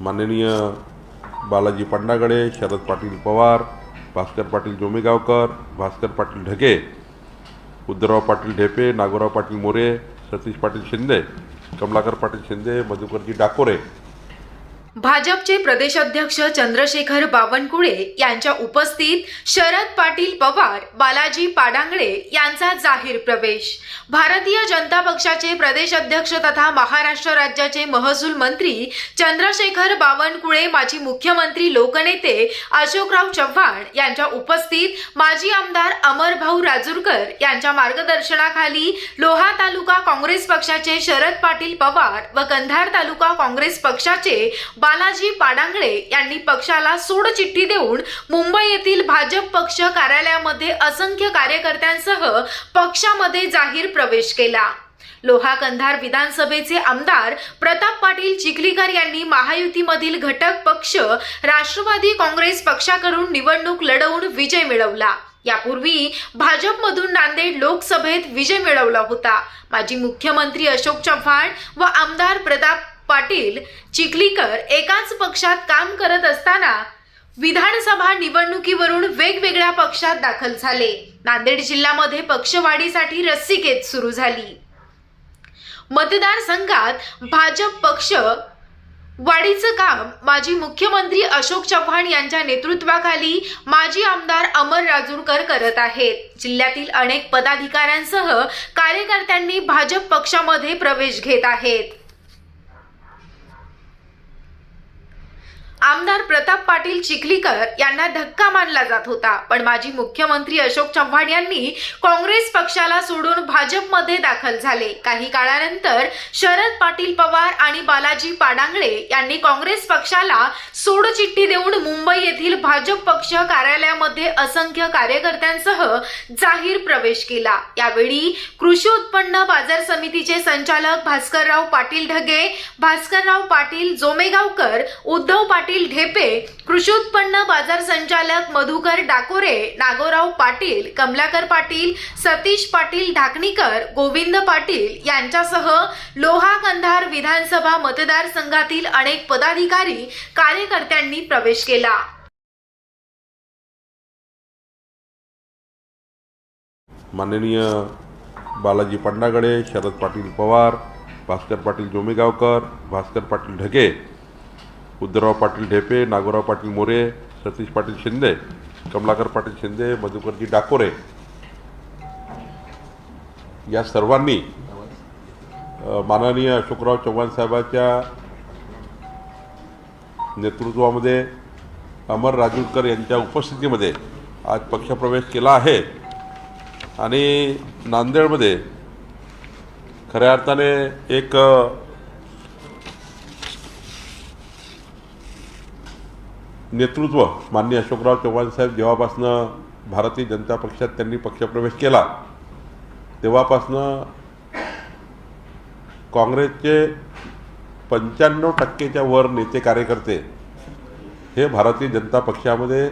माननीय बालाजी पंडागडे शरद पाटील पवार भास्कर पाटील जोमेगावकर भास्कर पाटील ढगे उद्धवराव पाटील ढेपे नागोराव पाटील मोरे सतीश पाटील शिंदे कमलाकर पाटील शिंदे मधुकरजी डाकोरे भाजपचे प्रदेशाध्यक्ष चंद्रशेखर बावनकुळे यांच्या उपस्थित शरद पाटील पवार बालाजी पाडांगळे यांचा जाहीर प्रवेश. भारतीय जनता पक्षाचे प्रदेशाध्यक्ष तथा महाराष्ट्र राज्याचे महसूल मंत्री चंद्रशेखर बावनकुळे माजी मुख्यमंत्री लोकनेते अशोकराव चव्हाण यांच्या उपस्थित माजी आमदार अमरभाऊ राजूरकर यांच्या मार्गदर्शनाखाली लोहा तालुका काँग्रेस पक्षाचे शरद पाटील पवार व कंधार तालुका काँग्रेस पक्षाचे बालाजी पाडांगळे यांनी पक्षाला सोडचिठ्ठी देऊन मुंबई येथील भाजप पक्ष कार्यालयामध्ये असंख्य कार्यकर्त्यांसह पक्षामध्ये जाहीर प्रवेश केला. लोहा कंधार विधानसभेचे आमदार प्रताप पाटील चिखलीकर यांनी महायुतीमधील घटक पक्ष राष्ट्रवादी काँग्रेस पक्षाकडून निवडणूक लढवून विजय मिळवला. यापूर्वी भाजपमधून नांदेड लोकसभेत विजय मिळवला होता. माजी मुख्यमंत्री अशोक चव्हाण व आमदार प्रताप पाटील चिखलीकर एकाच पक्षात काम करत असताना विधानसभा निवडणुकीवरून वेगवेगळ्या पक्षात दाखल झाले. नांदेड जिल्ह्यामध्ये पक्षवाढीसाठी रस्सीखेच सुरू झाली. मतदारसंघात भाजप पक्ष वाढीचं काम माजी मुख्यमंत्री अशोक चव्हाण यांच्या नेतृत्वाखाली माजी आमदार अमर राजूरकर करत आहेत. जिल्ह्यातील अनेक पदाधिकाऱ्यांसह कार्यकर्त्यांनी भाजप पक्षामध्ये प्रवेश घेत आहेत. आमदार प्रताप पाटील चिखलीकर यांना धक्का मानला जात होता. पण माजी मुख्यमंत्री अशोक चव्हाण यांनी काँग्रेस पक्षाला सोडून भाजपमध्ये दाखल झाले. काही काळानंतर शरद पाटील पवार आणि बालाजी पाडांगळे यांनी काँग्रेस पक्षाला सोडचिठ्ठी देऊन मुंबई येथील भाजप पक्ष कार्यालयामध्ये असंख्य कार्यकर्त्यांसह जाहीर प्रवेश केला. यावेळी कृषी उत्पन्न बाजार समितीचे संचालक भास्करराव पाटील ढगे भास्करराव पाटील जोमेगावकर उद्धव पाटील ढेपे कृषी उत्पन्न बाजार संचालक मधुकर डाकोरे नागोराव पाटील कमलाकर पाटील सतीश पाटील ढाकणीकर गोविंद पाटील यांच्यासह लोहा कंधार विधानसभा मतदारसंघातील अनेक पदाधिकारी कार्यकर्त्यांनी प्रवेश केला. माननीय बालाजी पंडागडे शरद पाटील पवार भास्कर पाटील जोमेगावकर भास्कर पाटील ढगे उद्धवराव पाटील ढेपे नागोराव पाटील मोरे सतीश पाटील शिंदे कमलाकर पाटील शिंदे मधुकरजी डाकोरे या सर्वांनी माननीय अशोकराव चव्हाण साहेबांच्या नेतृत्वामध्ये अमर राजूरकर यांच्या उपस्थितीमध्ये आज पक्षप्रवेश केला आहे. आणि नांदेडमध्ये खऱ्या अर्थाने एक नेतृत्व माननीय अशोकराव चव्हाण साहेब जेव्हापासनं भारतीय जनता पक्षात त्यांनी पक्षप्रवेश केला तेव्हापासनं काँग्रेसचे पंच्याण्णव टक्केच्या वर नेते कार्यकर्ते हे भारतीय जनता पक्षामध्ये